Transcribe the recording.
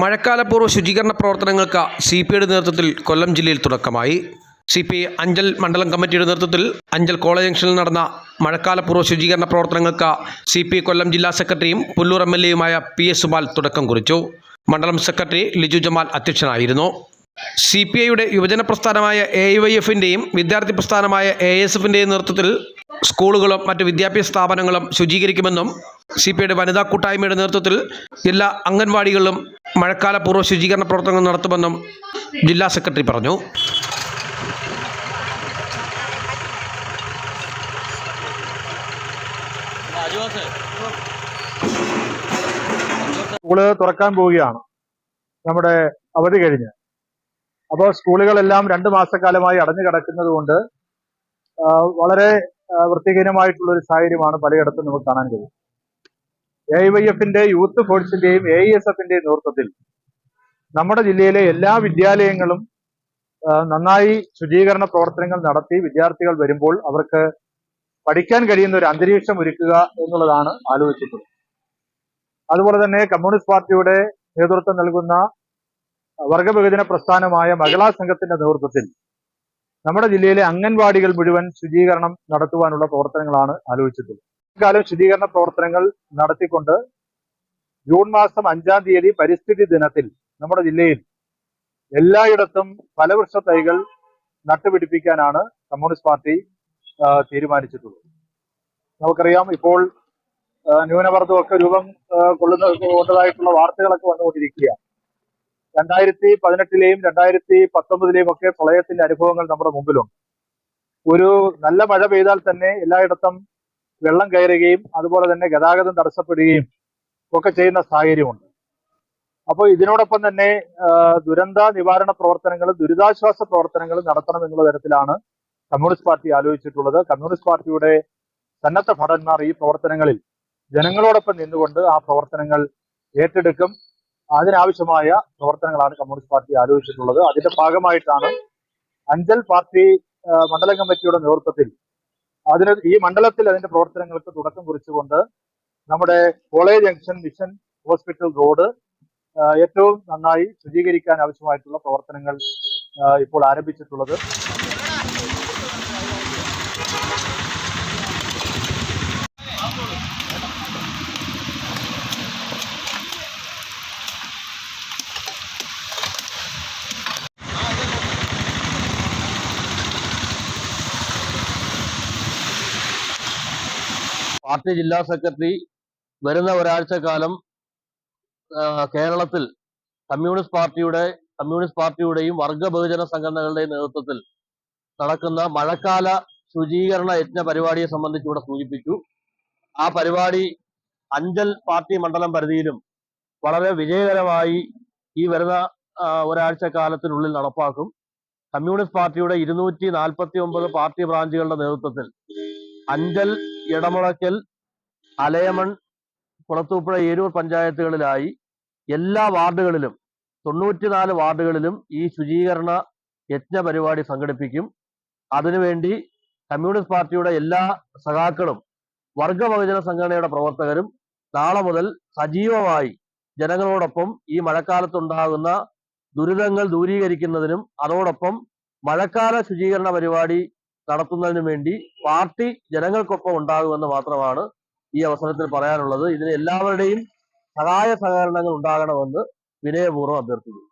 മഴക്കാലപൂർവ ശുചീകരണ പ്രവർത്തനങ്ങൾക്ക് C P ഐയുടെ നേതൃത്വത്തിൽ കൊല്ലം ജില്ലയിൽ തുടക്കമായി. സി പി ഐ അഞ്ചൽ മണ്ഡലം കമ്മിറ്റിയുടെ നേതൃത്വത്തിൽ അഞ്ചൽ കോളേജ് ജംഗ്ഷനിൽ നടന്ന മഴക്കാലപൂർവ ശുചീകരണ പ്രവർത്തനങ്ങൾക്ക് സി പി ഐ കൊല്ലം ജില്ലാ സെക്രട്ടറിയും പുല്ലൂർ എം എൽ എയുമായ പി എസ് സുബാൽ തുടക്കം കുറിച്ചു. മണ്ഡലം സെക്രട്ടറി ലിജു ജമാൽ അധ്യക്ഷനായിരുന്നു. സി പി ഐയുടെ യുവജന പ്രസ്ഥാനമായ എ വൈ എഫിന്റെയും വിദ്യാർത്ഥി പ്രസ്ഥാനമായ എ എസ് എഫിന്റെയും നേതൃത്വത്തിൽ സ്കൂളുകളും മറ്റ് വിദ്യാഭ്യാസ സ്ഥാപനങ്ങളും ശുചീകരിക്കുമെന്നും സി പി ഐയുടെ വനിതാ കൂട്ടായ്മയുടെ നേതൃത്വത്തിൽ എല്ലാ അംഗൻവാടികളിലും മഴക്കാലപൂർവ ശുചീകരണ പ്രവർത്തനങ്ങൾ നടത്തുമെന്നും ജില്ലാ സെക്രട്ടറി പറഞ്ഞു. സ്കൂൾ തുറക്കാൻ പോവുകയാണ്. നമ്മുടെ അവധി കഴിഞ്ഞ്. അപ്പോൾ സ്കൂളുകളെല്ലാം രണ്ട് മാസക്കാലമായി അടഞ്ഞു കിടക്കുന്നത് കൊണ്ട് വളരെ വൃത്തിഹീനമായിട്ടുള്ള ഒരു സാഹചര്യമാണ് പലയിടത്തും നമുക്ക് കാണാൻ കഴിയും എ വൈ എഫിന്റെ യൂത്ത് ഫോഴ്സിന്റെയും എ എസ് എഫിന്റെയും നേതൃത്വത്തിൽ നമ്മുടെ ജില്ലയിലെ എല്ലാ വിദ്യാലയങ്ങളും നന്നായി ശുചീകരണ പ്രവർത്തനങ്ങൾ നടത്തി വിദ്യാർത്ഥികൾ വരുമ്പോൾ അവർക്ക് പഠിക്കാൻ കഴിയുന്ന ഒരു അന്തരീക്ഷം ഒരുക്കുക എന്നുള്ളതാണ് ആലോചിച്ചിട്ടുള്ളത്. അതുപോലെ തന്നെ കമ്മ്യൂണിസ്റ്റ് പാർട്ടിയുടെ നേതൃത്വം നൽകുന്ന വർഗവിഭജന പ്രസ്ഥാനമായ മഹിളാ സംഘത്തിന്റെ നേതൃത്വത്തിൽ നമ്മുടെ ജില്ലയിലെ അംഗൻവാടികൾ മുഴുവൻ ശുചീകരണം നടത്തുവാനുള്ള പ്രവർത്തനങ്ങളാണ് ആലോചിച്ചിട്ടുള്ളത്. ഇക്കാലം ശുചീകരണ പ്രവർത്തനങ്ങൾ നടത്തിക്കൊണ്ട് ജൂൺ മാസം അഞ്ചാം തീയതി പരിസ്ഥിതി ദിനത്തിൽ നമ്മുടെ ജില്ലയിൽ എല്ലായിടത്തും ഫലവൃക്ഷ തൈകൾ നട്ടുപിടിപ്പിക്കാനാണ് കമ്മ്യൂണിസ്റ്റ് പാർട്ടി തീരുമാനിച്ചിട്ടുള്ളത്. നമുക്കറിയാം ഇപ്പോൾ ന്യൂനമർദ്ദമൊക്കെ രൂപം കൊള്ളുന്ന കൊണ്ടതായിട്ടുള്ള വാർത്തകളൊക്കെ വന്നുകൊണ്ടിരിക്കുകയാണ്. രണ്ടായിരത്തി പതിനെട്ടിലെയും രണ്ടായിരത്തി പത്തൊമ്പതിലെയും ഒക്കെ പ്രളയത്തിന്റെ അനുഭവങ്ങൾ നമ്മുടെ മുമ്പിലുണ്ട്. ഒരു നല്ല മഴ പെയ്താൽ തന്നെ എല്ലായിടത്തും വെള്ളം കയറുകയും അതുപോലെ തന്നെ ഗതാഗതം തടസ്സപ്പെടുകയും ഒക്കെ ചെയ്യുന്ന സാഹചര്യമുണ്ട്. അപ്പോൾ ഇതിനോടൊപ്പം തന്നെ ദുരന്ത നിവാരണ പ്രവർത്തനങ്ങളും ദുരിതാശ്വാസ പ്രവർത്തനങ്ങളും നടത്തണം എന്നുള്ള തരത്തിലാണ് കമ്മ്യൂണിസ്റ്റ് പാർട്ടി ആലോചിച്ചിട്ടുള്ളത്. കമ്മ്യൂണിസ്റ്റ് പാർട്ടിയുടെ സന്നദ്ധ ഭടന്മാർ ഈ പ്രവർത്തനങ്ങളിൽ ജനങ്ങളോടൊപ്പം നിന്നുകൊണ്ട് ആ പ്രവർത്തനങ്ങൾ ഏറ്റെടുക്കും. അതിനാവശ്യമായ പ്രവർത്തനങ്ങളാണ് കമ്മ്യൂണിസ്റ്റ് പാർട്ടി ആലോചിച്ചിട്ടുള്ളത്. അതിന്റെ ഭാഗമായിട്ടാണ് അഞ്ചൽ പാർട്ടി മണ്ഡലം കമ്മിറ്റിയുടെ നേതൃത്വത്തിൽ അതിന് ഈ മണ്ഡലത്തിൽ അതിന്റെ പ്രവർത്തനങ്ങൾക്ക് തുടക്കം കുറിച്ചുകൊണ്ട് നമ്മുടെ college junction mission hospital road ഏറ്റവും നന്നായി ശുചീകരിക്കാൻ ആവശ്യമായിട്ടുള്ള പ്രവർത്തനങ്ങൾ ഇപ്പോൾ ആരംഭിച്ചിട്ടുള്ളത്. പാർട്ടി ജില്ലാ സെക്രട്ടറി വരുന്ന ഒരാഴ്ച കാലം കേരളത്തിൽ കമ്മ്യൂണിസ്റ്റ് പാർട്ടിയുടെ കമ്മ്യൂണിസ്റ്റ് പാർട്ടിയുടെയും വർഗ ബഹുജന സംഘടനകളുടെയും നേതൃത്വത്തിൽ നടക്കുന്ന മഴക്കാല ശുചീകരണ യജ്ഞ പരിപാടിയെ സംബന്ധിച്ച് ഇവിടെ സൂചിപ്പിച്ചു. ആ പരിപാടി അഞ്ചൽ പാർട്ടി മണ്ഡലം പരിധിയിലും വളരെ വിജയകരമായി ഈ വരുന്ന ഒരാഴ്ച കാലത്തിനുള്ളിൽ നടപ്പാക്കും. കമ്മ്യൂണിസ്റ്റ് പാർട്ടിയുടെ ഇരുന്നൂറ്റി പാർട്ടി ബ്രാഞ്ചുകളുടെ നേതൃത്വത്തിൽ അഞ്ചൽ ഇടമുളയ്ക്കൽ അലയമൺ കുളത്തൂപ്പുഴ ഏരൂർ പഞ്ചായത്തുകളിലായി എല്ലാ വാർഡുകളിലും തൊണ്ണൂറ്റിനാല് വാർഡുകളിലും ഈ ശുചീകരണ യജ്ഞ പരിപാടി സംഘടിപ്പിക്കും. അതിനുവേണ്ടി കമ്മ്യൂണിസ്റ്റ് പാർട്ടിയുടെ എല്ലാ സഖാക്കളും വർഗ ബഹുജന സംഘടനയുടെ പ്രവർത്തകരും നാളെ മുതൽ സജീവമായി ജനങ്ങളോടൊപ്പം ഈ മഴക്കാലത്തുണ്ടാകുന്ന ദുരിതങ്ങൾ ദൂരീകരിക്കുന്നതിനും അതോടൊപ്പം മഴക്കാല ശുചീകരണ പരിപാടി നടത്തുന്നതിനും വേണ്ടി പാർട്ടി ജനങ്ങൾക്കൊപ്പം ഉണ്ടാകുമെന്ന് മാത്രമാണ് ഈ അവസരത്തിൽ പറയാനുള്ളത്. ഇതിന് എല്ലാവരുടെയും സഹായ സഹകരണങ്ങൾ ഉണ്ടാകണമെന്ന് വിനയപൂർവം അഭ്യർത്ഥിക്കുന്നു.